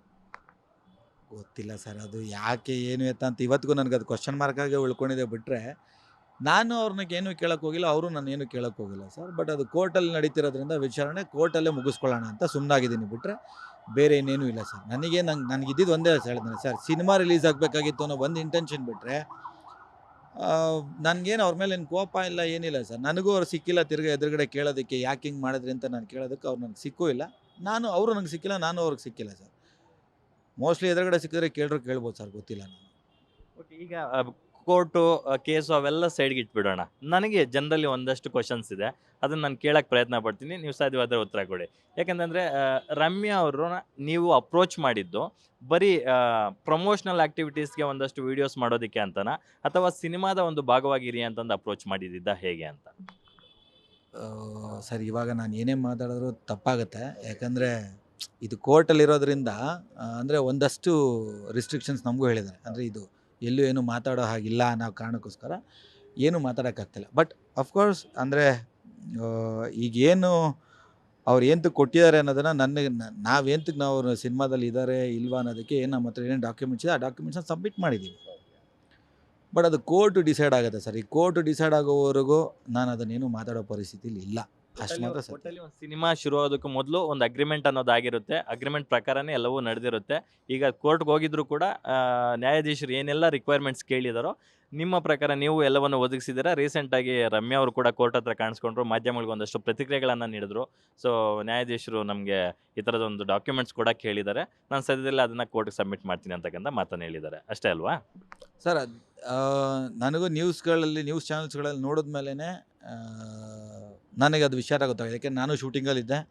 ಗೊತ್ತಿಲ್ಲ ಸರ್, ಅದು ಯಾಕೆ, ಏನು ಅಂತ ಇವತ್ತಿಗೂ ನನಗೆ ಅದು ಕ್ವಶನ್ ಮಾರ್ಕಾಗೆ ಉಳ್ಕೊಂಡಿದೆ ಬಿಟ್ಟರೆ ನಾನು ಅವ್ರನ್ನ ಏನು ಕೇಳಕ್ಕೆ ಹೋಗಿಲ್ಲ, ಅವರು ನಾನು ಏನು ಕೇಳಕ್ಕೆ ಹೋಗಿಲ್ಲ ಸರ್. ಬಟ್ ಅದು ಕೋರ್ಟಲ್ಲಿ ನಡೀತಿರೋದ್ರಿಂದ ವಿಚಾರಣೆ ಕೋರ್ಟಲ್ಲೇ ಮುಗಿಸ್ಕೊಳ್ಳೋಣ ಅಂತ ಸುಮ್ಮನಾಗಿದ್ದೀನಿ ಬಿಟ್ಟರೆ ಬೇರೆ ಇನ್ನೇನೂ ಇಲ್ಲ ಸರ್. ನನಗೆ ನಂಗೆ ನನಗೆ ಇದ್ದಿದ್ದು ಒಂದೇ ಹೇಳಿದ್ರೆ ಸರ್, ಸಿನಿಮಾ ರಿಲೀಸ್ ಆಗಬೇಕಾಗಿತ್ತು ಅನ್ನೋ ಒಂದು ಇಂಟೆನ್ಷನ್ ಬಿಟ್ಟರೆ ನನಗೇನು ಅವ್ರ ಮೇಲೆ ಏನು ಕೋಪ ಇಲ್ಲ, ಏನಿಲ್ಲ ಸರ್. ನನಗೂ ಅವ್ರು ಸಿಕ್ಕಿಲ್ಲ ತಿರ್ಗಿ ಎದುರುಗಡೆ ಕೇಳೋದಕ್ಕೆ ಯಾಕೆ ಹಿಂಗೆ ಮಾಡಿದ್ರಿ ಅಂತ ನಾನು ಕೇಳೋದಕ್ಕೆ ಅವ್ರು ನನಗೆ ಸಿಕ್ಕೂ ಇಲ್ಲ. ನಾನು, ಅವರು ನನಗೆ ಸಿಕ್ಕಿಲ್ಲ, ನಾನು ಅವ್ರಿಗೆ ಸಿಕ್ಕಿಲ್ಲ ಸರ್. ಮೋಸ್ಟ್ಲಿ ಎದುರುಗಡೆ ಸಿಕ್ಕಿದ್ರೆ ಕೇಳ್ರು ಕೇಳ್ಬೋದು ಸರ್, ಗೊತ್ತಿಲ್ಲ ನಾನು. ಓಕೆ ಈಗ ಕೋರ್ಟು ಕೇಸು ಅವೆಲ್ಲ ಸೈಡ್ಗೆ ಇಟ್ಬಿಡೋಣ. ನನಗೆ ಜನರಲ್ಲಿ ಒಂದಷ್ಟು ಕ್ವಶನ್ಸ್ ಇದೆ. ಅದನ್ನು ನಾನು ಕೇಳೋಕ್ಕೆ ಪ್ರಯತ್ನ ಪಡ್ತೀನಿ. ನೀವು ಸಾಧ್ಯವಾದರೆ ಉತ್ತರ ಕೊಡಿ. ಯಾಕಂತಂದರೆ ರಮ್ಯಾ ಅವರು ನೀವು ಅಪ್ರೋಚ್ ಮಾಡಿದ್ದು ಬರೀ ಪ್ರಮೋಷನಲ್ ಆ್ಯಕ್ಟಿವಿಟೀಸ್ಗೆ ಒಂದಷ್ಟು ವೀಡಿಯೋಸ್ ಮಾಡೋದಕ್ಕೆ ಅಂತನಾ? ಅಥವಾ ಸಿನಿಮಾದ ಒಂದು ಭಾಗವಾಗಿರಿ ಅಂತಂದು ಅಪ್ರೋಚ್ ಮಾಡಿದ್ದಿದ್ದ ಹೇಗೆ ಅಂತ? ಸರ್, ಇವಾಗ ನಾನು ಏನೇ ಮಾತಾಡಿದ್ರು ತಪ್ಪಾಗುತ್ತೆ. ಯಾಕಂದರೆ, ಇದು ಕೋರ್ಟಲ್ಲಿರೋದ್ರಿಂದ ಅಂದರೆ ಒಂದಷ್ಟು ರಿಸ್ಟ್ರಿಕ್ಷನ್ಸ್ ನಮಗೂ ಹೇಳಿದ್ದಾರೆ. ಅಂದರೆ ಇದು ಎಲ್ಲೂ ಏನು ಮಾತಾಡೋ ಹಾಗಿಲ್ಲ ಅನ್ನೋ ಕಾರಣಕ್ಕೋಸ್ಕರ ಏನು ಮಾತಾಡೋಕ್ಕಾಗ್ತಿಲ್ಲ. ಬಟ್ ಅಫ್ಕೋರ್ಸ್ ಅಂದರೆ ಈಗೇನು ಅವ್ರು ಏನು ಕೊಟ್ಟಿದ್ದಾರೆ ಅನ್ನೋದನ್ನು ನನಗೆ ನಾವೇಂತಕ್ಕೆ ನಾವು ಸಿನಿಮಾದಲ್ಲಿ ಇದ್ದಾರೆ ಇಲ್ವಾ ಅನ್ನೋದಕ್ಕೆ ಏನು ನಮ್ಮ ಹತ್ರ ಏನೇನು ಡಾಕ್ಯುಮೆಂಟ್ಸ್ ಇದೆ ಆ ಡಾಕ್ಯುಮೆಂಟ್ಸ್ನ ಸಬ್ಮಿಟ್ ಮಾಡಿದ್ದೀವಿ ಬಟ್ ಅದು ಕೋರ್ಟ್ ಡಿಸೈಡ್ ಆಗುತ್ತೆ ಸರ್. ಈ ಕೋರ್ಟ್ ಡಿಸೈಡ್ ಆಗೋವರೆಗೂ ನಾನು ಅದನ್ನೇನು ಮಾತಾಡೋ ಪರಿಸ್ಥಿತಿಲಿ ಇಲ್ಲ. ಅಷ್ಟು ಮಾತ್ರ ಸತ್ಯ. ಒಟ್ಟಲ್ಲಿ ಒಂದು ಸಿನಿಮಾ ಶುರು ಆಗೋದಕ್ಕೂ ಮೊದಲು ಒಂದು ಅಗ್ರಿಮೆಂಟ್ ಅನ್ನೋದಾಗಿರುತ್ತೆ. ಅಗ್ರಿಮೆಂಟ್ ಪ್ರಕಾರನೇ ಎಲ್ಲವೂ ನಡೆದಿರುತ್ತೆ. ಈಗ ಕೋರ್ಟ್ಗೆ ಹೋಗಿದ್ರು ಕೂಡ ಆ, ನ್ಯಾಯಾಧೀಶರು ಏನೆಲ್ಲ ರಿಕ್ವೈರ್ಮೆಂಟ್ಸ್ ಕೇಳಿದಾರೋ ನಿಮ್ಮ ಪ್ರಕಾರ ನೀವು ಎಲ್ಲವನ್ನು ಒದಗಿಸಿದ್ದೀರಾ? ರೀಸೆಂಟಾಗಿ ರಮ್ಯಾ ಅವರು ಕೂಡ ಕೋರ್ಟ್ ಹತ್ರ ಕಾಣಿಸ್ಕೊಂಡ್ರು ಮಾಧ್ಯಮಗಳಿಗೆ ಒಂದಷ್ಟು ಪ್ರತಿಕ್ರಿಯೆಗಳನ್ನು ನೀಡಿದ್ರು. ಸೊ ನ್ಯಾಯಾಧೀಶರು ನಮಗೆ ಈ ಥರದ ಒಂದು ಡಾಕ್ಯುಮೆಂಟ್ಸ್ ಕೂಡ ಕೇಳಿದ್ದಾರೆ. ನಾನು ಸದ್ಯದಲ್ಲೇ ಅದನ್ನು ಕೋರ್ಟ್ಗೆ ಸಬ್ಮಿಟ್ ಮಾಡ್ತೀನಿ ಅಂತಕ್ಕಂಥ ಮಾತನ್ನು ಹೇಳಿದ್ದಾರೆ. ಅಷ್ಟೇ ಅಲ್ವಾ? ಸರ್ ಅದು ನನಗೂ ನ್ಯೂಸ್ಗಳಲ್ಲಿ ನ್ಯೂಸ್ ಚಾನಲ್ಸ್ಗಳಲ್ಲಿ ನೋಡಿದ್ಮೇಲೆ ನನಗೆ ಅದು ವಿಚಾರ ಗೊತ್ತಾಗಿದೆ. ಯಾಕೆ ನಾನು ಶೂಟಿಂಗಲ್ಲಿದ್ದೆ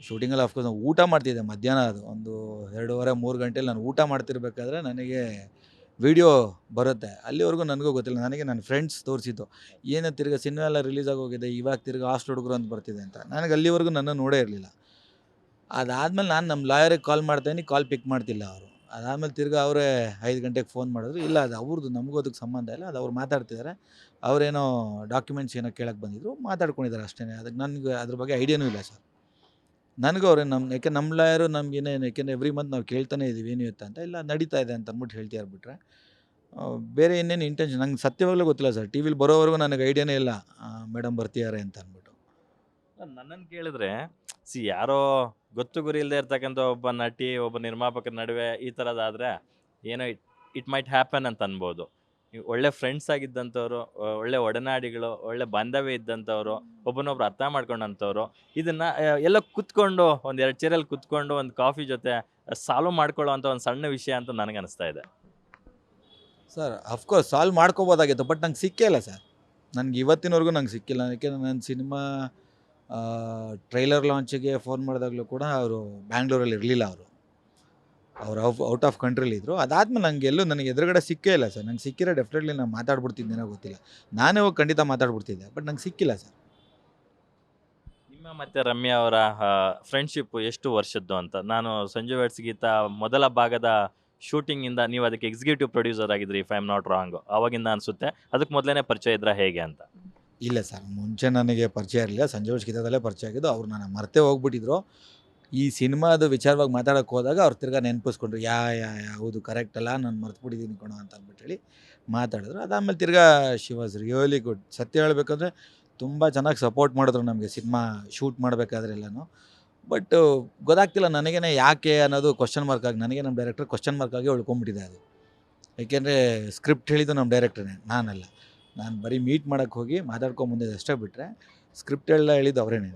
ಶೂಟಿಂಗಲ್ಲಿ ಅಫ್ಕೋರ್ಸ್ ನಾನು ಊಟ ಮಾಡ್ತಿದ್ದೆ ಮಧ್ಯಾಹ್ನ ಅದು. ಒಂದು ಎರಡೂವರೆ, ಮೂರು ಗಂಟೆಯಲ್ಲಿ ನಾನು ಊಟ ಮಾಡ್ತಿರ್ಬೇಕಾದ್ರೆ ನನಗೆ ವಿಡಿಯೋ ಬರುತ್ತೆ. ಅಲ್ಲಿವರೆಗೂ ನನಗೂ ಗೊತ್ತಿಲ್ಲ. ನನಗೆ ನನ್ನ ಫ್ರೆಂಡ್ಸ್ ತೋರಿಸಿದ್ದು. ಏನು ತಿರ್ಗಿ ಸಿನಿಮಾ ಎಲ್ಲ ರಿಲೀಸ್ ಆಗೋಗಿದೆ ಇವಾಗ ತಿರ್ಗಿ ಹಾಸ್ಟ್ ಹುಡುಗರು ಅಂತ ಬರ್ತಿದೆ ಅಂತ. ನನಗೆ ಅಲ್ಲಿವರೆಗೂ ನನ್ನ ನೋಡೇ ಇರಲಿಲ್ಲ. ಅದಾದಮೇಲೆ ನಾನು ನಮ್ಮ ಲಾಯರಿಗೆ ಕಾಲ್ ಮಾಡ್ತಾಯಿನಿ ಕಾಲ್ ಪಿಕ್ ಮಾಡ್ತಿಲ್ಲ ಅವರು. ಅದಾದಮೇಲೆ ತಿರ್ಗಿ ಅವರೇ ಐದು ಗಂಟೆಗೆ ಫೋನ್ ಮಾಡಿದ್ರು. ಇಲ್ಲ, ಅದು ಅವ್ರದ್ದು ನಮಗೂ ಅದಕ್ಕೆ ಸಂಬಂಧ ಇಲ್ಲ. ಅದು ಅವ್ರು ಮಾತಾಡ್ತಿದ್ದಾರೆ ಅವರೇನೋ ಡಾಕ್ಯುಮೆಂಟ್ಸ್ ಏನೋ ಕೇಳಕ್ಕೆ ಬಂದಿದ್ರು. ಮಾತಾಡ್ಕೊಂಡಿದ್ದಾರೆ ಅಷ್ಟೇ ಅದಕ್ಕೆ ನನಗೆ ಅದ್ರ ಬಗ್ಗೆ ಐಡಿಯಾನೂ ಇಲ್ಲ ಸರ್. ನನಗೂ ಅವ್ರೇನು ನಮ್ಮ ಯಾಕೆ ನಮ್ಮ ಲಾಯರು ನಮ್ಗೇನೆ ಯಾಕೆಂದರೆ ಎವ್ರಿ ಮಂತ್ ನಾವು ಕೇಳ್ತಾನೆ ಇದ್ದೀವಿ ಏನು ಇರುತ್ತೆ ಅಂತ. ಇಲ್ಲ, ನಡೀತಾ ಇದೆ ಅಂತ ಅಂದ್ಬಿಟ್ಟು ಹೇಳ್ತಾ ಬಿಟ್ರೆ. ಬೇರೆ ಇನ್ನೇನು ಇಂಟೆನ್ಷನ್ ನಂಗೆ ಸತ್ಯವಾಗಲೂ ಗೊತ್ತಿಲ್ಲ ಸರ್. ಟಿ ವಿಲಿ ಬರೋವರೆಗೂ ನನಗೆ ಐಡಿಯಾನೇ ಇಲ್ಲ. ಮೇಡಮ್ ಬರ್ತಿದ್ದಾರೆ ಅಂತ ಅಂದ್ಬಿಟ್ಟು. ನನ್ನನ್ನು ಕೇಳಿದ್ರೆ, ಸಿ ಯಾರೋ ಗೊತ್ತು ಗುರಿ ಇಲ್ಲದೆ ಇರ್ತಕ್ಕಂಥ ಒಬ್ಬ ನಟಿ, ಒಬ್ಬ ನಿರ್ಮಾಪಕರ ನಡುವೆ ಈ ಥರದಾದರೆ ಏನೋ ಇಟ್ ಇಟ್ ಮೈಟ್ ಹ್ಯಾಪನ್ ಅಂತ ಅನ್ಬೋದು. ಒಳ್ಳೆ ಫ್ರೆಂಡ್ಸ್ ಆಗಿದ್ದಂಥವ್ರು ಒಳ್ಳೆ ಒಡನಾಡಿಗಳು, ಒಳ್ಳೆ ಬಾಂಧವ್ಯ ಇದ್ದಂಥವ್ರು, ಒಬ್ಬನೊಬ್ರು ಅರ್ಥ ಮಾಡ್ಕೊಂಡಂಥವ್ರು, ಇದನ್ನು ಎಲ್ಲ ಕುತ್ಕೊಂಡು, ಒಂದು ಎರಡು ಚೇರಲ್ಲಿ ಕುತ್ಕೊಂಡು, ಒಂದು ಕಾಫಿ ಜೊತೆ ಸಾಲ್ವ್ ಮಾಡ್ಕೊಳ್ಳೋ ಒಂದು ಸಣ್ಣ ವಿಷಯ ಅಂತ ನನಗೆ ಅನಿಸ್ತಾ ಇದೆ. ಸರ್ ಅಫ್ಕೋರ್ಸ್ ಸಾಲ್ವ್ ಮಾಡ್ಕೋಬೋದಾಗಿತ್ತು, ಬಟ್ ನಂಗೆ ಸಿಕ್ಕೇ ಇಲ್ಲ ಸರ್. ನನಗೆ ಇವತ್ತಿನವರೆಗೂ ನಂಗೆ ಸಿಕ್ಕಿಲ್ಲ. ಯಾಕೆಂದರೆ ನನ್ನ ಸಿನಿಮಾ ಟ್ರೈಲರ್ ಲಾಂಚಿಗೆ ಫೋನ್ ಮಾಡಿದಾಗಲೂ ಕೂಡ ಅವರು ಬ್ಯಾಂಗ್ಳೂರಲ್ಲಿ ಇರಲಿಲ್ಲ ಅವರು. ಅವರು ಔಟ್ ಆಫ್ ಕಂಟ್ರಿಲಿ ಇದ್ದರು ಅದಾದ್ಮೇಲೆ ನನಗೆ ಎಲ್ಲೂ ನನಗೆ ಎದುರುಗಡೆ ಸಿಕ್ಕೇ ಇಲ್ಲ ಸರ್. ನಂಗೆ ಸಿಕ್ಕಿರೋ ಡೆಫಿನೆಟ್ಲಿ ನಾನು ಮಾತಾಡ್ಬಿಡ್ತಿದ್ದೇನೋ ಗೊತ್ತಿಲ್ಲ. ನಾನೇ ಹೋಗಿ ಖಂಡಿತ ಮಾತಾಡ್ಬಿಡ್ತಿದ್ದೆ ಬಟ್ ನಂಗೆ ಸಿಕ್ಕಿಲ್ಲ ಸರ್. ನಿಮ್ಮ ಮತ್ತು ರಮ್ಯಾ ಅವರ ಫ್ರೆಂಡ್ಶಿಪ್ ಎಷ್ಟು ವರ್ಷದ್ದು ಅಂತ? ನಾನು ಸಂಜು ವೆಟ್ಸ್ ಗೀತ ಮೊದಲ ಭಾಗದ ಶೂಟಿಂಗಿಂದ ನೀವು ಅದಕ್ಕೆ executive producer ಆಗಿದ್ರಿ if I am not wrong ಅವಾಗಿಂದ ಅನಿಸುತ್ತೆ. ಅದಕ್ಕೆ ಮೊದಲೇ ಪರಿಚಯ ಇದ್ರೆ ಹೇಗೆ ಅಂತ? ಇಲ್ಲ ಸರ್, ಮುಂಚೆ ನನಗೆ ಪರಿಚಯ ಇರಲಿಲ್ಲ. ಸಂಜೆ ಗೀತದಲ್ಲೇ ಪರಿಚಯ ಆಗಿದ್ದು ಅವ್ರು ನಾನು ಮರ್ತೇ ಹೋಗ್ಬಿಟ್ಟಿದ್ರು. ಈ ಸಿನಿಮಾದ ವಿಚಾರವಾಗಿ ಮಾತಾಡೋಕೆ ಹೋದಾಗ ಅವ್ರು ತಿರ್ಗಾ ನೆನಪಿಸ್ಕೊಂಡ್ರು, ಯಾ ಯಾ ಯಾ, ಹೌದು ಕರೆಕ್ಟ್ ಅಲ್ಲ, ನಾನು ಮರ್ತುಬಿಟ್ಟಿದ್ದೀನಿ ಕಣೋ ಅಂತ ಅಂದ್ಬಿಟ್ಟು ಹೇಳಿ ಮಾತಾಡಿದ್ರು. ಅದಾದಮೇಲೆ ತಿರ್ಗಾ ಶಿ ವಾಸ್ ರಿಯಲಿ ಗುಡ್ ಸತ್ಯ ಹೇಳಬೇಕಂದ್ರೆ ತುಂಬ ಚೆನ್ನಾಗಿ ಸಪೋರ್ಟ್ ಮಾಡಿದ್ರು ನಮಗೆ ಸಿನಿಮಾ ಶೂಟ್ ಮಾಡಬೇಕಾದ್ರೆ ಎಲ್ಲನೂ. ಬಟ್ ಗೊತ್ತಾಗ್ತಿಲ್ಲ ನನಗೇನೆ ಯಾಕೆ ಅನ್ನೋದು ಕ್ವಶನ್ ಮಾರ್ಕ್ ಆಗಿ, ನನಗೆ ನಮ್ಮ ಡೈರೆಕ್ಟರ್ ಕ್ವಶನ್ ಮಾರ್ಕ್ ಆಗಿ ಉಳ್ಕೊಂಬಿಟ್ಟಿದೆ ಅದು. ಏಕೆಂದರೆ ಸ್ಕ್ರಿಪ್ಟ್ ಹೇಳಿದ್ದು ನಮ್ಮ ಡೈರೆಕ್ಟ್ರೇ ನಾನಲ್ಲ. ನಾನು ಬರೀ ಮೀಟ್ ಮಾಡೋಕ್ಕೆ ಹೋಗಿ ಮಾತಾಡ್ಕೊಂಡು ಮುಂದೆ ಅಷ್ಟೇ ಬಿಟ್ಟರೆ ಸ್ಕ್ರಿಪ್ಟ್ ಎಲ್ಲ ಹೇಳಿದ್ದು ಅವರೇನೇ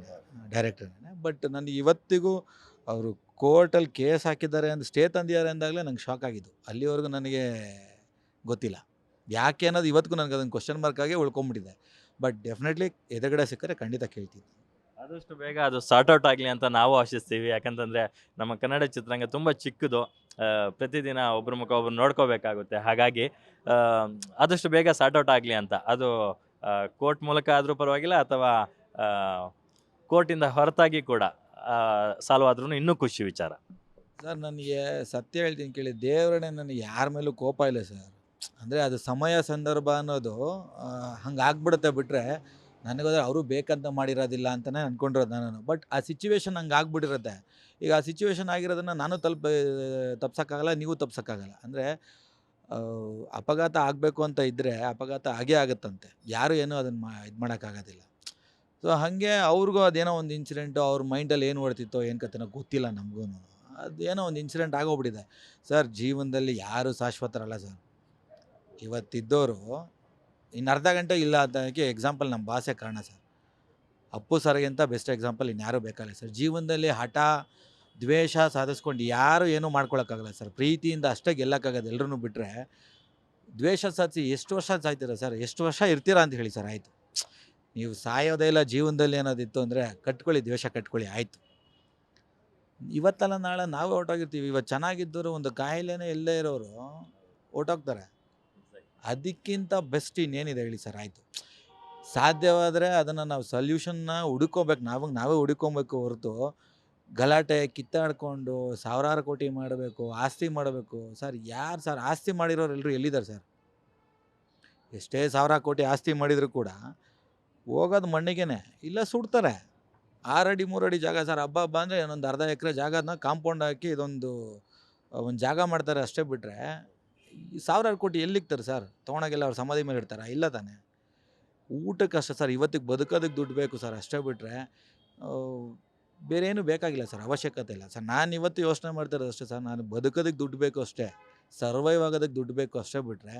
ಡೈರೆಕ್ಟರ್ನೇ ಬಟ್ ನನಗೆ ಇವತ್ತಿಗೂ ಅವರು ಕೋರ್ಟಲ್ಲಿ ಕೇಸ್ ಹಾಕಿದ್ದಾರೆ ಅಂತ ಸ್ಟೇ ತಂದಿದ್ದಾರೆ ಅಂದಾಗಲೇ ನಂಗೆ ಶಾಕ್ ಆಗಿದ್ದು. ಅಲ್ಲಿವರೆಗೂ ನನಗೆ ಗೊತ್ತಿಲ್ಲ. ಯಾಕೆ ಅನ್ನೋದು ಇವತ್ತಿಗೂ ನನಗೆ ಅದನ್ನು ಕ್ವಶನ್ ಮಾರ್ಕ್ ಆಗಿ ಉಳ್ಕೊಂಬಿಟ್ಟಿದೆ. ಬಟ್ ಡೆಫಿನೆಟ್ಲಿ ಎದುರುಗಡೆ ಸಿಕ್ಕರೆ ಖಂಡಿತ ಕೇಳ್ತೀನಿ. ಆದಷ್ಟು ಬೇಗ ಅದು ಸಾರ್ಟ್ ಔಟ್ ಆಗಲಿ ಅಂತ ನಾವು ಆಶಿಸ್ತೀವಿ. ಯಾಕಂತಂದರೆ ನಮ್ಮ ಕನ್ನಡ ಚಿತ್ರರಂಗ ತುಂಬ ಚಿಕ್ಕದು. ಪ್ರತಿದಿನ ಒಬ್ಬರ ಮುಖ ಒಬ್ರು ನೋಡ್ಕೋಬೇಕಾಗುತ್ತೆ. ಹಾಗಾಗಿ ಆದಷ್ಟು ಬೇಗ ಸಾರ್ಟ್ ಔಟ್ ಆಗಲಿ ಅಂತ. ಅದು ಕೋರ್ಟ್ ಮೂಲಕ ಆದರೂ ಪರವಾಗಿಲ್ಲ, ಅಥವಾ ಕೋರ್ಟಿಂದ ಹೊರತಾಗಿ ಕೂಡ ಸಾಲ್ವ್ ಆದ್ರೂ ಇನ್ನೂ ಖುಷಿ ವಿಚಾರ. ಸರ್, ನನಗೆ ಸತ್ಯ ಹೇಳ್ತೀನಿ ಕೇಳಿ. ದೇವರೇ ನನಗೆ ಯಾರ ಮೇಲೂ ಕೋಪ ಇಲ್ಲ ಸರ್. ಅಂದರೆ ಅದು ಸಮಯ ಸಂದರ್ಭ ಅನ್ನೋದು ಹಂಗೆ ಆಗ್ಬಿಡುತ್ತೆ ಬಿಟ್ಟರೆ ನನಗೋದ್ರೆ ಅವರು ಬೇಕಂತ ಮಾಡಿರೋದಿಲ್ಲ ಅಂತಲೇ ಅಂದ್ಕೊಂಡಿರೋದು ನಾನು. ಬಟ್ ಆ ಸಿಚುವೇಶನ್ ಹಂಗೆ ಆಗ್ಬಿಟ್ಟಿರುತ್ತೆ ಈಗ ಆ ಸಿಚುವೇಶನ್ ಆಗಿರೋದನ್ನು ನಾನು ತಲುಪ, ತಪ್ಸೋಕ್ಕಾಗಲ್ಲ, ನೀವು ತಪ್ಸೋಕ್ಕಾಗಲ್ಲ. ಅಂದರೆ ಅಪಘಾತ ಆಗಬೇಕು ಅಂತ ಇದ್ದರೆ ಅಪಘಾತ ಆಗೇ ಆಗುತ್ತಂತೆ. ಯಾರು ಏನೂ ಅದನ್ನು ಮಾ, ಇದು ಮಾಡೋಕ್ಕಾಗೋದಿಲ್ಲ. ಸೊ ಹಾಗೆ ಅವ್ರಿಗೂ ಅದೇನೋ ಒಂದು ಇನ್ಸಿಡೆಂಟು ಅವ್ರ ಮೈಂಡಲ್ಲಿ ಏನು ಓಡ್ತಿತ್ತೋ, ಏನು ಕತೆನೋ ಗೊತ್ತಿಲ್ಲ ನಮಗೂ ಅದೇನೋ ಒಂದು ಇನ್ಸಿಡೆಂಟ್ ಆಗೋಗ್ಬಿಟ್ಟಿದೆ. ಸರ್ ಜೀವನದಲ್ಲಿ ಯಾರು ಶಾಶ್ವತರಲ್ಲ ಸರ್ ಇವತ್ತಿದ್ದವರು ಇನ್ನು ಅರ್ಧ ಗಂಟೆ ಇಲ್ಲ ಅದಕ್ಕೆ ಎಕ್ಸಾಂಪಲ್ ನಮ್ಮ ಭಾಷೆ ಕಾರಣ ಸರ್ ಅಪ್ಪು ಸರ್ಗಿಂತ ಬೆಸ್ಟ್ ಎಕ್ಸಾಂಪಲ್ ಇನ್ಯಾರೂ ಬೇಕಾಗಿಲ್ಲ ಸರ್ ಜೀವನದಲ್ಲಿ ಹಠ ದ್ವೇಷ ಸಾಧಿಸ್ಕೊಂಡು ಯಾರು ಏನೂ ಮಾಡ್ಕೊಳಕ್ಕಾಗಲ್ಲ ಸರ್. ಪ್ರೀತಿಯಿಂದ ಅಷ್ಟೇ ಗೆಲ್ಲಕ್ಕಾಗೋದು ಎಲ್ಲರೂ ಬಿಟ್ಟರೆ ದ್ವೇಷ ಸಾಧಿಸಿ ಎಷ್ಟು ವರ್ಷ ಸಾಯ್ತೀರಾ ಸರ್? ಎಷ್ಟು ವರ್ಷ ಇರ್ತೀರಾ ಅಂತ ಹೇಳಿ ಸರ್, ಆಯಿತು. ನೀವು ಸಾಯೋದೇ ಇಲ್ಲ, ಜೀವನದಲ್ಲಿ ಏನಾದಿತ್ತು ಅಂದರೆ ಕಟ್ಕೊಳ್ಳಿ, ದ್ವೇಷ ಕಟ್ಕೊಳ್ಳಿ, ಆಯಿತು. ಇವತ್ತಲ್ಲ ನಾಳೆ ನಾವೇ ಹೊರ್ಟೋಗಿರ್ತೀವಿ. ಇವತ್ತು ಚೆನ್ನಾಗಿದ್ದರೂ ಒಂದು ಕಾಯಿಲೆನೇ ಇಲ್ಲದೇ ಇರೋರು ಹೊರ್ಟೋಗ್ತಾರೆ. ಅದಕ್ಕಿಂತ ಬೆಸ್ಟ್ ಇನ್ನೇನಿದೆ ಹೇಳಿ ಸರ್, ಆಯಿತು. ಸಾಧ್ಯವಾದರೆ ಅದನ್ನು ನಾವು ಸೊಲ್ಯೂಷನ್ನ ಹುಡುಕೋಬೇಕು. ನಾವು, ನಾವೇ ಹುಡುಕೊಬೇಕು ಹೊರತು ಗಲಾಟೆ ಕಿತ್ತಾಡ್ಕೊಂಡು ಸಾವಿರಾರು ಕೋಟಿ ಮಾಡಬೇಕು, ಆಸ್ತಿ ಮಾಡಬೇಕು. ಸರ್, ಯಾರು ಸರ್ ಆಸ್ತಿ ಮಾಡಿರೋರೆಲ್ಲರೂ ಎಲ್ಲಿದ್ದಾರೆ ಸರ್? ಎಷ್ಟೇ ಸಾವಿರ ಕೋಟಿ ಆಸ್ತಿ ಮಾಡಿದರೂ ಕೂಡ ಹೋಗೋದು ಮಣ್ಣಿಗೆನೆ. ಇಲ್ಲ ಸುಡ್ತಾರೆ. ಆರಡಿ ಮೂರಡಿ ಜಾಗ ಸರ್, ಹಬ್ಬ ಹಬ್ಬ ಅಂದರೆ ಇನ್ನೊಂದು ಅರ್ಧ ಎಕರೆ ಜಾಗನ ಕಾಂಪೌಂಡ್ ಹಾಕಿ ಇದೊಂದು, ಒಂದು ಜಾಗ ಮಾಡ್ತಾರೆ ಅಷ್ಟೇ ಬಿಟ್ಟರೆ ಸಾವಿರಾರು ಕೋಟಿ ಎಲ್ಲಿಗ್ತಾರೆ ಸರ್? ತೊಗೊಳಗೆಲ್ಲ ಅವ್ರು ಸಮಾಧಿ ಮೇಲೆ ಇಡ್ತಾರೆ? ಇಲ್ಲ ತಾನೆ. ಊಟಕ್ಕೆ ಅಷ್ಟೇ ಸರ್, ಇವತ್ತಿಗೆ ಬದುಕೋದಕ್ಕೆ ದುಡ್ಡು ಬೇಕು ಸರ್ ಅಷ್ಟೇ ಬಿಟ್ಟರೆ ಬೇರೆ ಏನು ಬೇಕಾಗಿಲ್ಲ ಸರ್, ಅವಶ್ಯಕತೆ ಇಲ್ಲ. ಸರ್, ನಾನು ಇವತ್ತು ಯೋಚನೆ ಮಾಡ್ತಿರೋದು ಅಷ್ಟೇ ಸರ್, ನಾನು ಬದುಕೋದಕ್ಕೆ ದುಡ್ಡು ಬೇಕು ಅಷ್ಟೇ, ಸರ್ವೈವ್ ಆಗೋದಕ್ಕೆ ದುಡ್ಡು ಬೇಕು ಅಷ್ಟೇ ಬಿಟ್ಟರೆ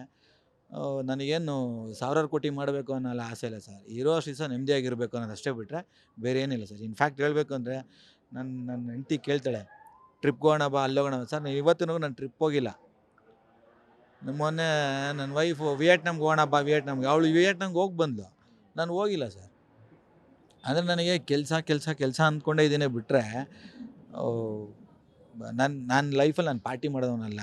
ನನಗೇನು ಸಾವಿರಾರು ಕೋಟಿ ಮಾಡಬೇಕು ಅನ್ನೋಲ್ಲ ಆಸೆ ಇಲ್ಲ ಸರ್. ಇರೋ ಅಷ್ಟು ದಿವಸ ನೆಮ್ಮದಿಯಾಗಿರಬೇಕು ಅನ್ನೋದು ಅಷ್ಟೇ ಬಿಟ್ಟರೆ ಬೇರೆ ಏನಿಲ್ಲ ಸರ್. ಇನ್ಫ್ಯಾಕ್ಟ್ ಹೇಳಬೇಕು ಅಂದರೆ ನನ್ನ ನನ್ನ ಹೆಂಡತಿ ಕೇಳ್ತಾಳೆ ಟ್ರಿಪ್ಗೆ ಹೋಗೋಣ ಬಾ, ಅಲ್ಲೋಗೋಣ ಸರ್ ಇವತ್ತಿನೂ ನಾನು ಟ್ರಿಪ್ ಹೋಗಿಲ್ಲ. ಮೊನ್ನೆ ನನ್ನ ವೈಫು ವಿಯೆಟ್ನಾಮ್ಗೆ ಹೋಗೋಣ ಬಾ, ವಿಯೆಟ್ನಾಮ್ಗೆ, ಅವಳು ವಿಯೆಟ್ನಾಮ್ಗೆ ಹೋಗಿ ಬಂದ್ಲು. ನಾನು ಹೋಗಿಲ್ಲ ಸರ್. ಅಂದರೆ ನನಗೆ ಕೆಲಸ ಕೆಲಸ ಕೆಲಸ ಅಂದ್ಕೊಂಡೇ ಇದ್ದೀನಿ ಬಿಟ್ಟರೆ ನನ್ನ ನನ್ನ ಲೈಫಲ್ಲಿ ನಾನು ಪಾರ್ಟಿ ಮಾಡೋದವನಲ್ಲ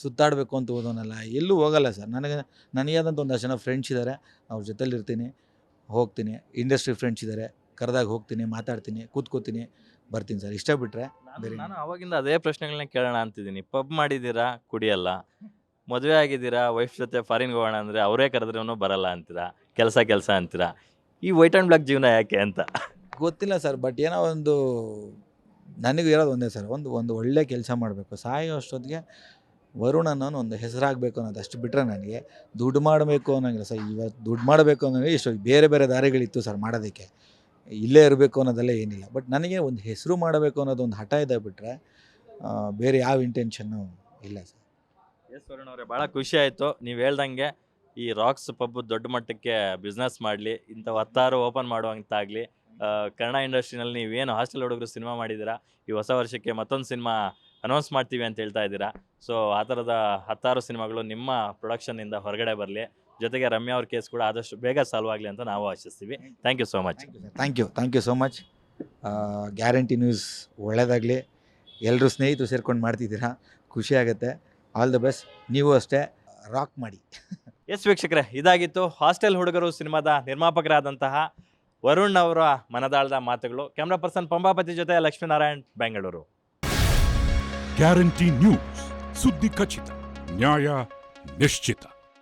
ಸುತ್ತಾಡಬೇಕು ಅಂತ ಹೋದವನಲ್ಲ ಎಲ್ಲೂ ಹೋಗಲ್ಲ ಸರ್. ನನಗೆ ನನಗೆ ಆದಂಥ ಅಷ್ಟು ಜನ ಫ್ರೆಂಡ್ಸ್ ಇದ್ದಾರೆ ಅವ್ರ ಜೊತೆಲಿ ಇರ್ತೀನಿ ಹೋಗ್ತೀನಿ. ಇಂಡಸ್ಟ್ರಿ ಫ್ರೆಂಡ್ಸ್ ಇದ್ದಾರೆ ಕರೆದಾಗ ಹೋಗ್ತೀನಿ ಮಾತಾಡ್ತೀನಿ ಕೂತ್ಕೋತೀನಿ ಬರ್ತೀನಿ ಸರ್. ಇಷ್ಟ ಬಿಟ್ಟರೆ ನಾನು- ಬೇರೆ ನಾನು ಅವಾಗಿಂದ ಅದೇ ಪ್ರಶ್ನೆಗಳನ್ನ ಕೇಳೋಣ ಅಂತಿದ್ದೀನಿ. ಪಬ್ ಮಾಡಿದ್ದೀರಾ ಕುಡಿಯಲ್ಲ? ಮದುವೆ ಆಗಿದ್ದೀರಾ ವೈಫ್ ಜೊತೆ ಫಾರಿನ್ಗೆ ಹೋಗೋಣ ಅಂದರೆ ಅವರೇ ಕರೆದ್ರೂ ಬರಲ್ಲ ಅಂತೀರಾ? ಕೆಲಸ ಕೆಲಸ ಅಂತೀರಾ? ಈ ವೈಟ್ ಆ್ಯಂಡ್ ಬ್ಲಾಕ್ ಜೀವನ ಯಾಕೆ ಅಂತ? ಗೊತ್ತಿಲ್ಲ ಸರ್ ಬಟ್ ಏನೋ ಒಂದು ನನಗೆ ಇರೋದು ಒಂದೇ ಸರ್ ಒಂದು ಒಂದು ಒಳ್ಳೆ ಕೆಲಸ ಮಾಡಬೇಕು ಸಾಯೋ ಅಷ್ಟೊತ್ತಿಗೆ ವರುಣ ಅನ್ನೋನು ಒಂದು ಹೆಸರಾಗಬೇಕು ಅನ್ನೋದು ಅಷ್ಟು ಬಿಟ್ಟರೆ ನನಗೆ ದುಡ್ಡು ಮಾಡಬೇಕು ಅನ್ನೋಂಗಿಲ್ಲ ಸರ್ ಇವತ್ತು ದುಡ್ಡು ಮಾಡಬೇಕು ಅನ್ನೋಂಗೆ ಇಷ್ಟು ಬೇರೆ ಬೇರೆ ದಾರಿಗಳಿತ್ತು ಸರ್ ಮಾಡೋದಕ್ಕೆ ಇಲ್ಲೇ ಇರಬೇಕು ಅನ್ನೋದೆಲ್ಲ ಏನಿಲ್ಲ ಬಟ್ ನನಗೆ ಒಂದು ಹೆಸರು ಮಾಡಬೇಕು ಅನ್ನೋದು ಒಂದು ಹಠ ಇದೆ ಬಿಟ್ಟರೆ ಬೇರೆ ಯಾವ ಇಂಟೆನ್ಷನ್ನು ಇಲ್ಲ ಸರ್. ಎಸ್ ವರುಣ್ ಅವರೇ ಭಾಳ ಖುಷಿ ಆಯಿತು ನೀವು ಹೇಳ್ದಂಗೆ ಈ ರಾಕ್ಸ್ ಪಬ್ ದೊಡ್ಡ ಮಟ್ಟಕ್ಕೆ ಬಿಸ್ನೆಸ್ ಮಾಡಲಿ, ಇಂಥ ಹತ್ತಾರು ಓಪನ್ ಮಾಡುವಂತಾಗಲಿ ಕನ್ನಡ ಇಂಡಸ್ಟ್ರಿನಲ್ಲಿ ನೀವೇನು ಹಾಸ್ಟೆಲ್ ಹುಡುಗರು ಸಿನಿಮಾ ಮಾಡಿದ್ದೀರಾ? ಈ ಹೊಸ ವರ್ಷಕ್ಕೆ ಮತ್ತೊಂದು ಸಿನಿಮಾ ಅನೌನ್ಸ್ ಮಾಡ್ತೀವಿ ಅಂತ ಹೇಳ್ತಾ ಇದ್ದೀರಾ? ಸೊ ಆ ಥರದ ಹತ್ತಾರು ಸಿನಿಮಾಗಳು ನಿಮ್ಮ ಪ್ರೊಡಕ್ಷನ್ನಿಂದ ಹೊರಗಡೆ ಬರಲಿ. ಜೊತೆಗೆ ರಮ್ಯಾ ಅವ್ರ ಕೇಸ್ ಕೂಡ ಆದಷ್ಟು ಬೇಗ ಸಾಲ್ವ್ ಆಗಲಿ ಅಂತ ನಾವು ಆಶಿಸ್ತೀವಿ. Thank you so much thank you thank you so much guarantee news ಒಳ್ಳೆಯದಾಗಲಿ ಎಲ್ಲರೂ ಸ್ನೇಹಿತರು ಸೇರ್ಕೊಂಡು ಮಾಡ್ತಿದ್ದೀರಾ? ಖುಷಿ ಆಗುತ್ತೆ. ಆಲ್ ದ ಬೆಸ್ಟ್ ನೀವು ಅಷ್ಟೇ. ರಾಕ್ ಮಾಡಿ. ಎಸ್ ವೀಕ್ಷಕರೇ, ಇದಾಗಿತ್ತು ಹಾಸ್ಟೆಲ್ ಹುಡುಗರು ಸಿನಿಮಾದ ನಿರ್ಮಾಪಕರಾದಂತಹ ವರುಣ್ ಅವರ ಮನದಾಳದ ಮಾತುಗಳು. ಕ್ಯಾಮ್ರಾ ಪರ್ಸನ್ ಪಂಬಾಪತಿ ಜೊತೆ ಲಕ್ಷ್ಮೀನಾರಾಯಣ್, ಬೆಂಗಳೂರು. ಗ್ಯಾರಂಟಿ ನ್ಯೂಸ್, ಸುದ್ದಿ ಖಚಿತ, ನ್ಯಾಯ ನಿಶ್ಚಿತ.